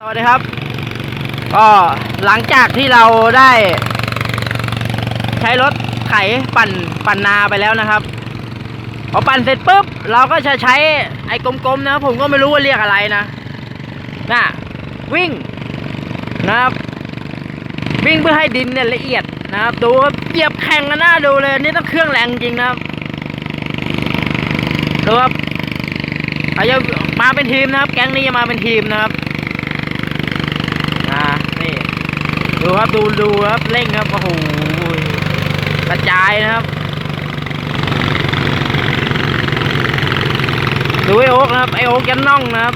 สวัสดีครับ ก็หลังจากที่เราได้ ใช้รถไถปั่นปั่นนาไปแล้วนะครับพอปั่นเสร็จปุ๊บ เราก็จะใช้ไอ้กลมๆนะผมก็ไม่รู้ว่าเรียกอะไรนะน่ะวิ่งนะครับ วิ่งเพื่อให้ดินเนี่ยละเอียดนะครับ ดูครับเหยียบแข่งกันหน้าดูเลย นี่ต้องเครื่องแรงจริงนะครับดูครับเขาจะมาเป็นทีมนะครับ แก๊งนี้จะมาเป็นทีมนะครับ อ่า นี่ ดูครับดูดูครับเร่งครับโอ้โหกระจายนะครับ ดูไอโอ๊กนะครับไอโอ๊กยันน่องนะครับ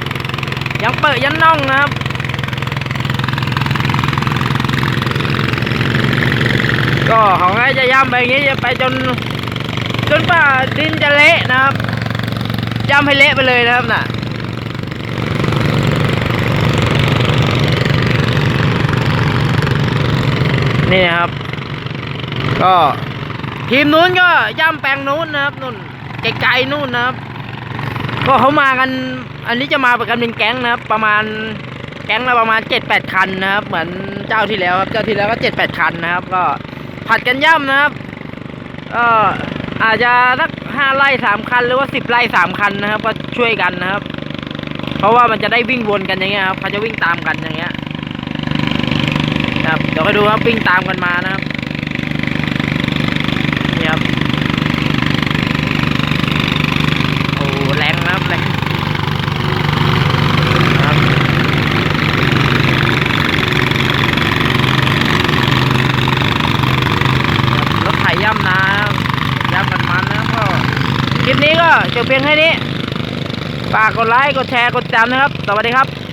ยังเปิดยันน่องนะครับก็เขาก็จะย่ำไปอย่างนี้จะไปจนจนป่าดินจะเละนะครับย่ำให้เละไปเลยนะครับน่ะ นี่นะครับ ก็ทีมนู้นก็ย่ำแปลงนู้นนะครับนู่นไกลๆนู่นนะครับ ก็เขามากัน อันนี้จะมากันเป็นแก๊งนะครับ ประมาณแก๊งละประมาณเจ็ดแปดคันนะครับ เหมือนเจ้าที่แล้วครับเจ้าที่แล้วก็เจ็ดแปดคันนะครับ ก็ผัดกันย่ำนะครับก็อาจจะสักห้าไร่สามคันหรือว่าสิบไร่สามคันนะครับ ก็ช่วยกันนะครับ เพราะว่ามันจะได้วิ่งวนกันอย่างเงี้ยครับเขาจะวิ่งตามกันอย่างเงี้ย ครับ เดี๋ยวก็ดูครับวิ่งตามกันมานะครับนี่ครับโอ้แรงนะครับแรงครับรถไถย่ำนะย่ำมันมันนะก็คลิปนี้ก็จบเพียงแค่นี้ฝากกดไลค์กดแชร์กดติดตามนะครับ สวัสดีครับ